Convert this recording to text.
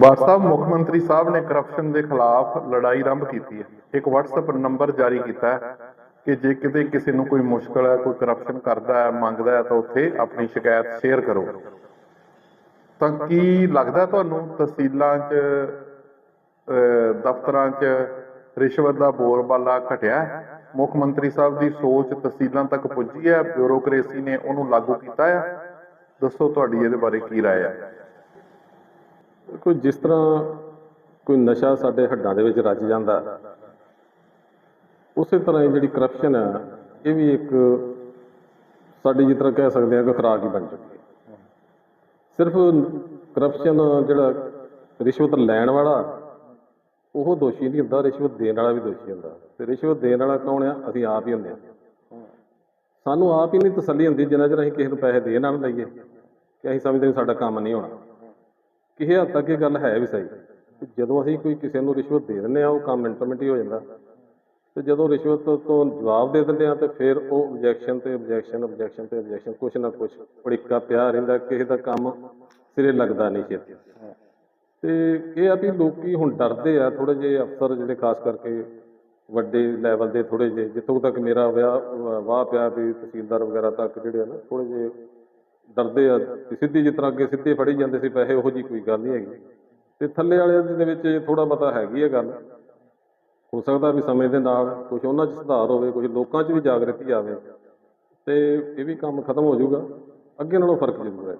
ਬਾਦ ਮੁੱਖ ਮੰਤਰੀ ਸਾਹਿਬ ਨੇ ਕਰਪਸ਼ਨ ਦੇ ਖਿਲਾਫ ਲੜਾਈ ਆਰੰਭ ਕੀਤੀ ਹੈ। ਇੱਕ WhatsApp ਨੰਬਰ ਜਾਰੀ ਕੀਤਾ ਹੈ ਕਿ ਜੇ ਕਿਤੇ ਕਿਸੇ ਨੂੰ ਕੋਈ ਮੁਸ਼ਕਲ ਹੈ, ਕੋਈ ਕਰਪਸ਼ਨ ਕਰਦਾ ਹੈ, ਮੰਗਦਾ ਹੈ, ਤਾਂ ਉੱਥੇ ਆਪਣੀ ਸ਼ਿਕਾਇਤ ਸ਼ੇਅਰ ਕਰੋ। ਤਾਂ ਕੀ ਲੱਗਦਾ ਤੁਹਾਨੂੰ ਤਹਿਸੀਲਾਂ 'ਚ ਦਫ਼ਤਰਾਂ 'ਚ ਰਿਸ਼ਵਤ ਦਾ ਬੋਲਬਾਲਾ ਘਟਿਆ ਮੁੱਖ ਮੰਤਰੀ ਸਾਹਿਬ ਦੀ ਸੋਚ ਤਹਿਸੀਲਾਂ ਤੱਕ ਪੁੱਜੀ ਹੈ? ਬਿਊਰੋਕ੍ਰੇਸੀ ਨੇ ਉਹਨੂੰ ਲਾਗੂ ਕੀਤਾ ਹੈ? ਦੱਸੋ ਤੁਹਾਡੀ ਇਹਦੇ ਬਾਰੇ ਕੀ ਰਾਏ ਹੈ? ਕੋਈ ਜਿਸ ਤਰ੍ਹਾਂ ਕੋਈ ਨਸ਼ਾ ਸਾਡੇ ਹੱਡਾਂ ਦੇ ਵਿੱਚ ਰਚ ਜਾਂਦਾ, ਉਸੇ ਤਰ੍ਹਾਂ ਇਹ ਜਿਹੜੀ ਕਰਪਸ਼ਨ ਹੈ, ਇਹ ਵੀ ਇੱਕ ਸਾਡੀ ਜਿਸ ਤਰ੍ਹਾਂ ਕਹਿ ਸਕਦੇ ਹਾਂ ਕਿ ਖੁਰਾਕ ਹੀ ਬਣ ਚੁੱਕੀ ਸਿਰਫ ਕਰਪਸ਼ਨ ਜਿਹੜਾ ਰਿਸ਼ਵਤ ਲੈਣ ਵਾਲਾ, ਉਹ ਦੋਸ਼ੀ ਨਹੀਂ ਹੁੰਦਾ, ਰਿਸ਼ਵਤ ਦੇਣ ਵਾਲਾ ਵੀ ਦੋਸ਼ੀ ਹੁੰਦਾ। ਤੇ ਰਿਸ਼ਵਤ ਦੇਣ ਵਾਲਾ ਕੌਣ ਆ? ਅਸੀਂ ਆਪ ਹੀ ਹੁੰਦੇ ਹਾਂ। ਸਾਨੂੰ ਆਪ ਹੀ ਨਹੀਂ ਤਸੱਲੀ ਹੁੰਦੀ ਜਿੰਨਾ ਚਿਰ ਅਸੀਂ ਕਿਸੇ ਨੂੰ ਪੈਸੇ ਦੇ ਨਾਲ ਲਈਏ ਕਿ ਅਸੀਂ ਸਮਝਦੇ ਹਾਂ ਸਾਡਾ ਕੰਮ ਨਹੀਂ ਹੋਣਾ। ਕਿਸੇ ਹੱਦ ਤੱਕ ਇਹ ਗੱਲ ਹੈ ਵੀ ਸਹੀ ਕਿ ਜਦੋਂ ਅਸੀਂ ਕੋਈ ਕਿਸੇ ਨੂੰ ਰਿਸ਼ਵਤ ਦੇ ਦਿੰਦੇ ਆ ਉਹ ਕੰਮ ਮਿੰਟੋ ਹੀ ਹੋ ਜਾਂਦਾ। ਤੇ ਜਦੋਂ ਰਿਸ਼ਵਤ ਤੋਂ ਜਵਾਬ ਦੇ ਦਿੰਦੇ ਆ ਤੇ ਫਿਰ ਉਹ ਆਬਜੈਕਸ਼ਨ ਤੇ ਆਬਜੈਕਸ਼ਨ ਆਬਜੈਕਸ਼ਨ ਤੇ ਆਬਜੈਕਸ਼ਨ ਕੁਛ ਨਾ ਕੁਛ ਅੜਿੱਕਾ ਪਿਆ ਰਹਿੰਦਾ, ਕਿਸੇ ਦਾ ਕੰਮ ਸਿਰੇ ਲੱਗਦਾ ਨਹੀਂ ਛੇਤੀ ਤੇ ਇਹ ਆ ਵੀ ਲੋਕੀ ਹੁਣ ਡਰਦੇ ਆ ਥੋੜੇ ਜਿਹੇ ਅਫਸਰ ਜਿਹੜੇ ਖਾਸ ਕਰਕੇ ਵੱਡੇ ਲੈਵਲ ਦੇ ਥੋੜੇ ਜਿਹੇ, ਜਿੱਥੋਂ ਤੱਕ ਮੇਰਾ ਵਿਆਹ ਵਾਹ ਪਿਆ ਵੀ ਤਹਿਸੀਲਦਾਰ ਵਗੈਰਾ ਤੱਕ ਜਿਹੜੇ ਆ ਨਾ ਥੋੜੇ ਜਿਹੇ ਡਰਦੇ ਆ ਵੀ ਸਿੱਧੀ ਜਿਸ ਤਰ੍ਹਾਂ ਅੱਗੇ ਸਿੱਧੇ ਫੜੀ ਜਾਂਦੇ ਸੀ ਪੈਸੇ, ਉਹੋ ਜੀ ਕੋਈ ਗੱਲ ਨਹੀਂ ਹੈਗੀ। ਤੇ ਥੱਲੇ ਵਾਲਿਆਂ ਦੇ ਵਿੱਚ ਥੋੜਾ ਬਹੁਤਾ ਹੈਗੀ ਹੈ ਗੱਲ। ਹੋ ਸਕਦਾ ਵੀ ਸਮੇਂ ਦੇ ਨਾਲ ਕੁਝ ਉਹਨਾਂ 'ਚ ਸੁਧਾਰ ਹੋਵੇ ਕੁਝ ਲੋਕਾਂ 'ਚ ਵੀ ਜਾਗਰਤੀ ਆਵੇ ਤੇ ਇਹ ਵੀ ਕੰਮ ਖਤਮ ਹੋ ਜਾਊਗਾ। ਅੱਗੇ ਨਾਲੋਂ ਫ਼ਰਕ ਜ਼ਰੂਰ ਹੈ।